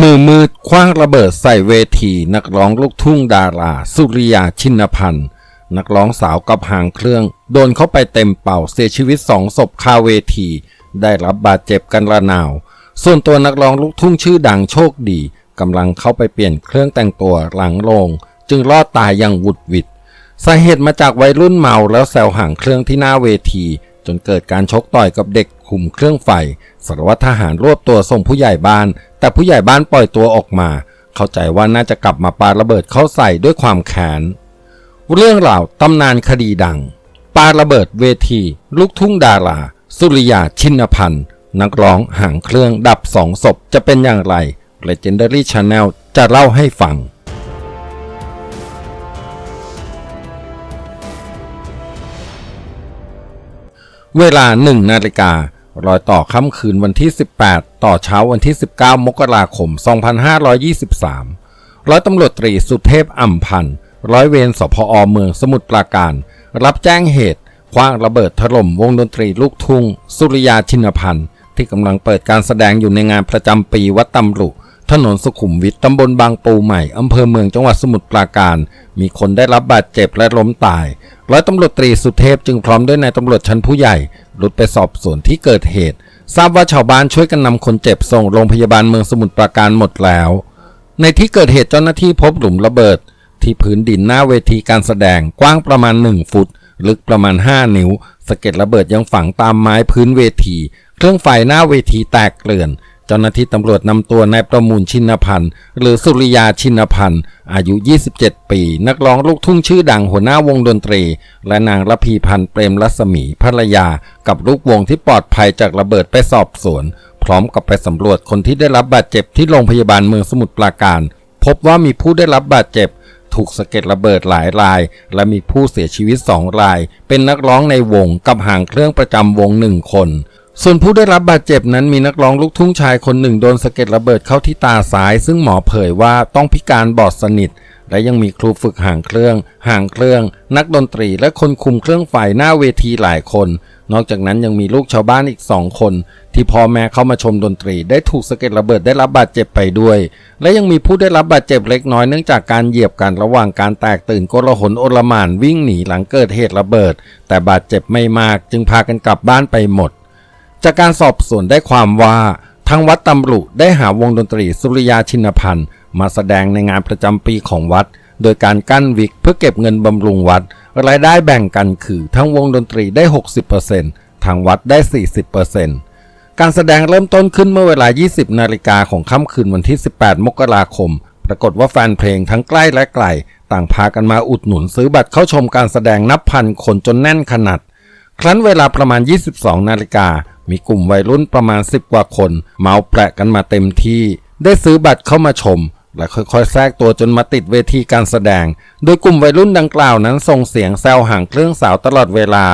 มือมืดคว้างระเบิดใส่เวที นักร้องลูกทุ่งดารา สุริยาชินพันธ์นักร้องสาวกับหางเครื่อง โดนเข้าไปเต็มเป่าเสียชีวิตสองศพคาเวที ได้รับบาดเจ็บกันระนาว ส่วนตัวนักร้องลูกทุ่งชื่อดังโชคดีกำลังเข้าไปเปลี่ยนเครื่องแต่งตัวหลังโรงจึงรอดตายอย่างวุดวิดสาเหตุมาจากวัยรุ่นเมาแล้วแซวหางเครื่องที่หน้าเวที จนเกิดการชกต่อยกับเด็ก คุมเครื่องไฟสารวัตรทหารรวบตัวส่งผู้ใหญ่บ้าน แต่ผู้ใหญ่บ้านปล่อยตัวออกมา เข้าใจว่าน่าจะกลับมาปาระเบิดเข้าใส่ด้วยความแค้นเรื่องราวตำนานคดีดัง ปาระเบิดเวที ลูกทุ่งดารา สุริยาชินพันธ์นักร้องห่างเครื่องดับสองศพจะเป็นอย่างไร Legendary Channel จะเล่าให้ฟังเวลา1นาฬิกา รอยต่อค่ำคืนวันที่ 18 ต่อเช้าวันที่ 19 มกราคม 2523 ร้อยตำรวจตรีสุเทพอ่ำพันธ์ร้อยเวรสพอเมืองสมุทรปราการ รับแจ้งเหตุคว้างระเบิดถล่มวงดนตรีลูกทุ่ง สุริยาชินพันธ์ที่กำลังเปิดการแสดงอยู่ในงานประจำปีวัดตำรุ ถนนสุขุมวิทตำบลบางปูใหม่ อำเภอเมืองจังหวัดสมุทรปราการ มีคนได้รับบาดเจ็บและล้มตาย ร้อยตำรวจตรีสุเทพจึงพร้อมด้วยนายตำรวจชั้นผู้ใหญ่รุดไปสอบสวนที่เกิดเหตุ ทราบว่าชาวบ้านช่วยกันนำคนเจ็บส่งโรงพยาบาลเมืองสมุทรปราการหมดแล้ว ในที่เกิดเหตุเจ้าหน้าที่พบหลุมระเบิด ที่พื้นดินหน้าเวทีการแสดงกว้างประมาณ 1 ฟุต ลึกประมาณ 5 นิ้วสะเก็ดระเบิดยังฝังตามไม้พื้นเวที เครื่องไฟหน้าเวทีแตกเกลื่อน เจ้าหน้าที่ตำรวจนำตัวนายประมูลชินพันธ์หรือสุริยาชินพันธ์อายุ 27 ปี นักร้องลูกทุ่งชื่อดังหัวหน้าวงดนตรี และนางระพีพันธ์เปรมรัศมีภรรยา กับลูกวงที่ปลอดภัยจากระเบิดไปสอบสวน พร้อมกับไปสำรวจคนที่ได้รับบาดเจ็บที่โรงพยาบาลเมืองสมุทรปราการ พบว่ามีผู้ได้รับบาดเจ็บ ถูกสะเก็ดระเบิดหลายราย และมีผู้เสียชีวิต2ราย เป็นนักร้องในวงกับห่างเครื่องประจำวงหนึ่งคน ส่วนผู้ได้รับบาดเจ็บนั้นมีนักร้องลูกทุ่งชายคนหนึ่งโดนสะเก็ดระเบิดเข้าที่ตาซ้าย ซึ่งหมอเผยว่าต้องพิการบอดสนิท และยังมีครูฝึกห่างเครื่อง ห่างเครื่อง นักดนตรีและคนคุมเครื่องไฟหน้าเวทีหลายคน นอกจากนั้นยังมีลูกชาวบ้านอีกสองคน ที่พ่อแม่เข้ามาชมดนตรี ได้ถูกสะเก็ดระเบิดได้รับบาดเจ็บไปด้วย และยังมีผู้ได้รับบาดเจ็บเล็กน้อยเนื่องจากการเหยียบกันระหว่างการแตกตื่นโกลาหลโอลหม่านวิ่งหนีหลังเกิดเหตุระเบิด แต่บาดเจ็บไม่มากจึงพากันกลับบ้านไปหมด จากการสอบสวนได้ความว่าทางวัดตำรุได้หาวงดนตรีสุริยาชินพันธ์มาแสดงในงานประจำปีของวัด โดยการกั้นวิกเพื่อเก็บเงินบำรุงวัด รายได้แบ่งกันคือทั้งวงดนตรีได้ 60%ทางวัดได้ 40%การแสดงเริ่มต้นขึ้นเมื่อเวลา 20 นาฬิกาของค่ำคืนวันที่ 18 มกราคม ปรากฏว่าแฟนเพลงทั้งใกล้และไกล ต่างพากันมาอุดหนุนซื้อบัตรเข้าชมการแสดงนับพันคนจนแน่นขนาดครั้นเวลาประมาณ 22 นาฬิกา มีกลุ่มวัยรุ่นประมาณ 10 กว่าคน เมาแปะกันมาเต็มที่ ได้ซื้อบัตรเข้ามาชม และค่อยๆ แทรกตัวจนมาติดเวทีการแสดง โดยกลุ่มวัยรุ่นดังกล่าวนั้นส่งเสียงแซวห่างเครื่องสาวตลอดเวลา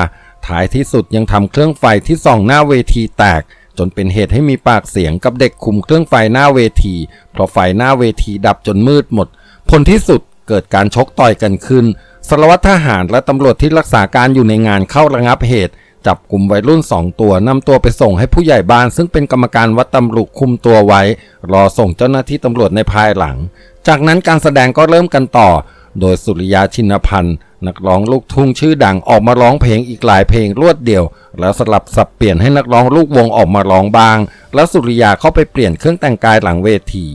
ท้ายที่สุดยังทำเครื่องไฟที่ส่องหน้าเวทีแตก จนเป็นเหตุให้มีปากเสียงกับเด็กคุมเครื่องไฟหน้าเวที เพราะไฟหน้าเวทีดับจนมืดหมด ผลที่สุดเกิดการชกต่อยกันขึ้นสารวัตรทหารและตำรวจที่รักษาการอยู่ในงานเข้าระงับเหตุ จับกลุ่มวัยรุ่นสองตัวนำตัวไปส่งให้ผู้ใหญ่บ้าน ซึ่งเป็นกรรมการวัดตำรุคุมตัวไว้ รอส่งเจ้าหน้าที่ตำรวจในภายหลัง จากนั้นการแสดงก็เริ่มกันต่อ โดยสุริยาชินพันธ์นักร้องลูกทุ่งชื่อดังออกมาร้องเพลงอีกหลายเพลงรวดเดียว แล้วสลับสับเปลี่ยนให้นักร้องลูกวงออกมาร้องบ้าง แล้วสุริยาเข้าไปเปลี่ยนเครื่องแต่งกายหลังเวที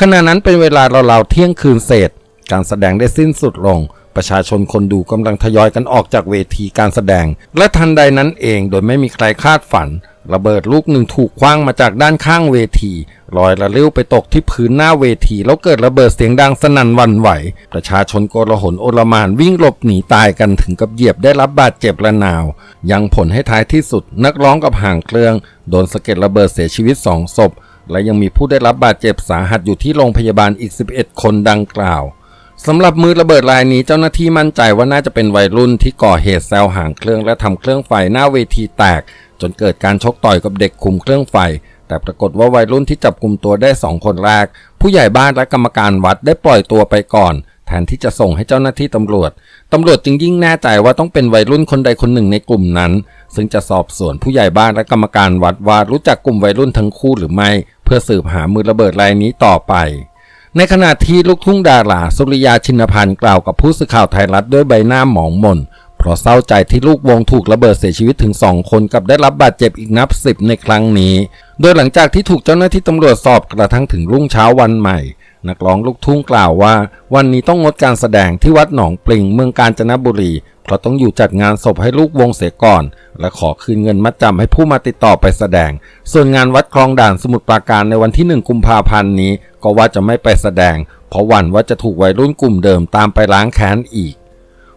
ขณะนั้นเป็นเวลาราวๆเที่ยงคืนเศษ การแสดงได้สิ้นสุดลง ประชาชนคนดูกำลังทยอยกันออกจากเวทีการแสดง และทันใดนั้นเองโดยไม่มีใครคาดฝัน ระเบิดลูกหนึ่งถูกคว้างมาจากด้านข้างเวทีลอยระลิ้วไปตกที่พื้นหน้าเวที แล้วเกิดระเบิดเสียงดังสนั่นวันไหว ประชาชนโกลาหลโอลมานวิ่งหลบหนีตายกันถึงกับเหยียบได้รับบาดเจ็บระนาว ยังผลให้ท้ายที่สุดนักร้องกับห่างเครื่อง โดนสะเก็ดระเบิดเสียชีวิตสองศพและยังมีผู้ได้รับบาดเจ็บสาหัสอยู่ที่โรงพยาบาลอีก 11 คนดังกล่าว สำหรับมือระเบิดรายนี้เจ้าหน้าที่มั่นใจว่าน่าจะเป็นวัยรุ่นที่ก่อเหตุแซวห่างเครื่องและทำเครื่องไฟหน้าเวทีแตก จนเกิดการชกต่อยกับเด็กคุมเครื่องไฟ แต่ปรากฏว่าวัยรุ่นที่จับกลุ่มตัวได้สองคนแรก ผู้ใหญ่บ้านและกรรมการวัดได้ปล่อยตัวไปก่อน แทนที่จะส่งให้เจ้าหน้าที่ตำรวจตำรวจจึงยิ่งแน่ใจว่าต้องเป็นวัยรุ่นคนใดคนหนึ่งในกลุ่มนั้น ซึ่งจะสอบสวนผู้ใหญ่บ้านและกรรมการวัดว่ารู้จักกลุ่มวัยรุ่นทั้งคู่หรือไม่ เพื่อสืบหามือระเบิดรายนี้ต่อไป ในขณะที่ลูกทุ่งดาราสุริยาชินพันธ์กล่าวกับผู้สื่อข่าวไทยรัฐด้วยใบหน้าหมองหม่นเพราะเศร้าใจที่ลูกวงถูกระเบิดเสียชีวิตถึง 2 คนกับได้รับบาดเจ็บอีกนับสิบในครั้งนี้ โดยหลังจากที่ถูกเจ้าหน้าที่ตำรวจสอบกระทั่งถึงรุ่งเช้าวันใหม่ นักร้องลูกทุ่งกล่าวว่า วันนี้ต้องงดการแสดงที่วัดหนองปลิงเมืองกาญจนบุรี เพราะต้องอยู่จัดงานศพให้ลูกวงเสียก่อน และขอคืนเงินมัดจำให้ผู้มาติดต่อไปแสดง ส่วนงานวัดคลองด่านสมุทรปราการในวันที่ 1 กุมภาพันธ์นี้ ก็ว่าจะไม่ไปแสดง เพราะหวั่นว่าจะถูกวัยรุ่นกลุ่มเดิมตามไปล้างแค้นอีก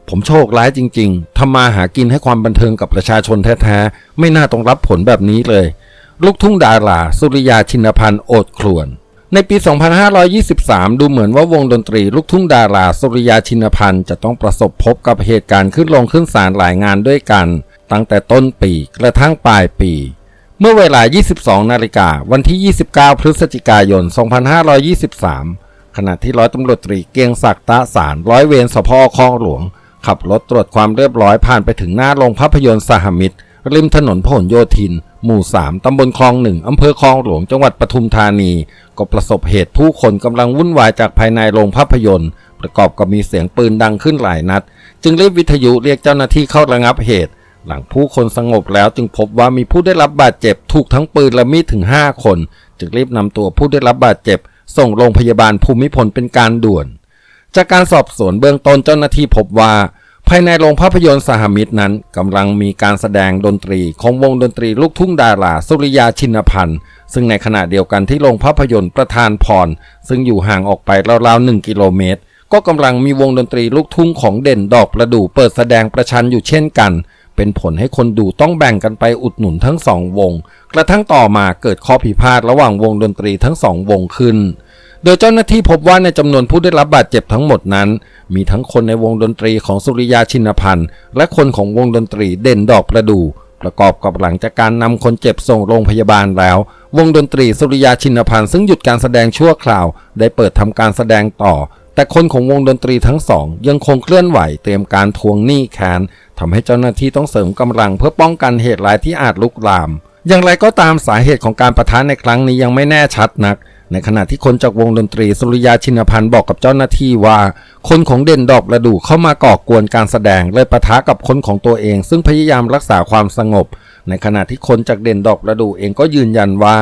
ผมโชคร้ายจริง ๆทำมาหากินให้ความบันเทิงกับประชาชนแท้ๆไม่น่าต้องรับผลแบบนี้เลย ลูกทุ่งดาราสุริยาชินพันธ์โอดครวน ในปี 2523 ดูเหมือนว่าวงดนตรีลูกทุ่งดาราสุริยาชินพันธ์จะต้องประสบพบกับเหตุการณ์ขึ้นลงขึ้นศาลหลายงานด้วยกัน ตั้งแต่ต้นปีกระทั่งปลายปี เมื่อเวลา 22 นาฬิกาวันที่ 29 พฤศจิกายน 2523 ขณะที่ร้อยตำรวจตรีเกียงศักดิ์ตะสารร้อยเวรสพคลองหลวง ขับรถตรวจความเรียบร้อยผ่านไปถึงหน้าโรงภาพยนตร์สหมิตร ริมถนนพหลโยธิน หมู่ 3 ตำบลคลองหนึ่งอำเภอคลองหลวง จังหวัดปทุมธานี ก็ประสบเหตุผู้คนกำลังวุ่นวายจากภายในโรงภาพยนตร์ ประกอบกับมีเสียงปืนดังขึ้นหลายนัด จึงรีบวิทยุเรียกเจ้าหน้าที่เข้าระงับเหตุ หลังผู้คนสงบแล้วจึงพบว่ามีผู้ได้รับบาดเจ็บถูกทั้งปืนและมีดถึง 5 คน จึงรีบนำตัวผู้ได้รับบาดเจ็บ ส่งโรงพยาบาลภูมิพลเป็นการด่วน จากการสอบสวนเบื้องต้นเจ้าหน้าที่พบว่า ภายในโรงภาพยนตร์สหมิตรนั้นกำลังมีการแสดงดนตรีของวงดนตรีลูกทุ่งดาราสุริยาชินพันธ์ซึ่งในขณะเดียวกันที่โรงภาพยนตร์ประธานพร ซึ่งอยู่ห่างออกไปราวๆ1กิโลเมตร ก็กำลังมีวงดนตรีลูกทุ่งของเด่นดอกประดู่เปิดแสดงประชันอยู่เช่นกัน เป็นผลให้คนดูต้องแบ่งกันไปอุดหนุนทั้งสองวง กระทั่งต่อมาเกิดข้อพิพาทระหว่างวงดนตรีทั้งสองวงขึ้น โดยเจ้าหน้าที่พบว่าในจำนวนผู้ได้รับบาดเจ็บทั้งหมดนั้น มีทั้งคนในวงดนตรีของสุริยาชินพันธ์ และคนของวงดนตรีเด่นดอกประดู่ประกอบกับหลังจากการนำคนเจ็บส่งโรงพยาบาลแล้ว วงดนตรีสุริยาชินพันธ์ซึ่งหยุดการแสดงชั่วคราว ได้เปิดทำการแสดงต่อ แต่คนของวงดนตรีทั้งสอง ยังคงเคลื่อนไหวเตรียมการทวงหนี้แค้นทำให้เจ้าหน้าที่ต้องเสริมกำลังเพื่อป้องกันเหตุร้ายที่อาจลุกลาม อย่างไรก็ตามสาเหตุของการประทะในครั้งนี้ยังไม่แน่ชัดนัก ในขณะที่คนจากวงดนตรีสุริยาชินพันธ์บอกกับเจ้าหน้าที่ว่า คนของเด่นดอกระดูเข้ามาก่อกวนการแสดงเลยปะทะกับคนของตัวเอง ซึ่งพยายามรักษาความสงบ ในขณะที่คนจากเด่นดอกระดูเองก็ยืนยันว่า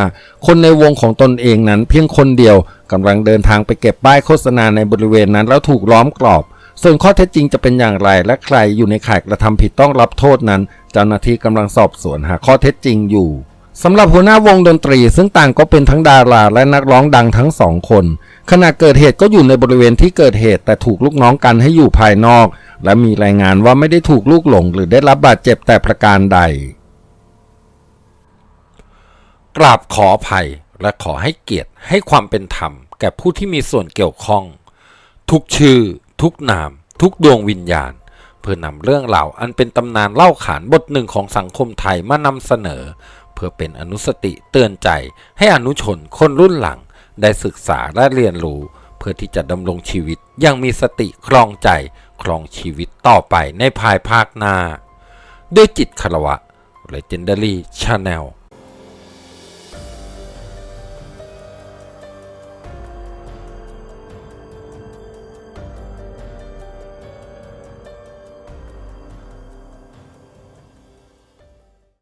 คนในวงของตนเองนั้นเพียงคนเดียวกำลังเดินทางไปเก็บป้ายโฆษณาในบริเวณนั้นแล้วถูกล้อมกรอบส่วนข้อเท็จจริงจะเป็นอย่างไรและใครอยู่ในข่ายกระทำผิดต้องรับโทษนั้น เจ้าหน้าที่กำลังสอบสวนหาข้อเท็จจริงอยู่ สำหรับหัวหน้าวงดนตรีซึ่งต่างก็เป็นทั้งดาราและนักร้องดังทั้งสองคน ขณะเกิดเหตุก็อยู่ในบริเวณที่เกิดเหตุแต่ถูกลูกน้องกันให้อยู่ภายนอก และมีรายงานว่าไม่ได้ถูกลูกหลงหรือได้รับบาดเจ็บแต่ประการใด กราบขออภัยและขอให้เกียรติให้ความเป็นธรรม แก่ผู้ที่มีส่วนเกี่ยวข้อง ทุกชื่อ ทุกนาม ทุกดวงวิญญาณเพื่อนำเรื่องราวอันเป็นตำนานเล่าขานบทหนึ่งของสังคมไทยมานำเสนอ พื่อเป็นอนุสติเตือนใจให้อนุชนคนรุ่นหลัง ได้ศึกษาและเรียนรู้ เพื่อที่จะดำรงชีวิตอยังมีสติครองใจครองชีวิตต่อไปในภายภาคหน้า ด้วยจิตคารวะ Legendary Channel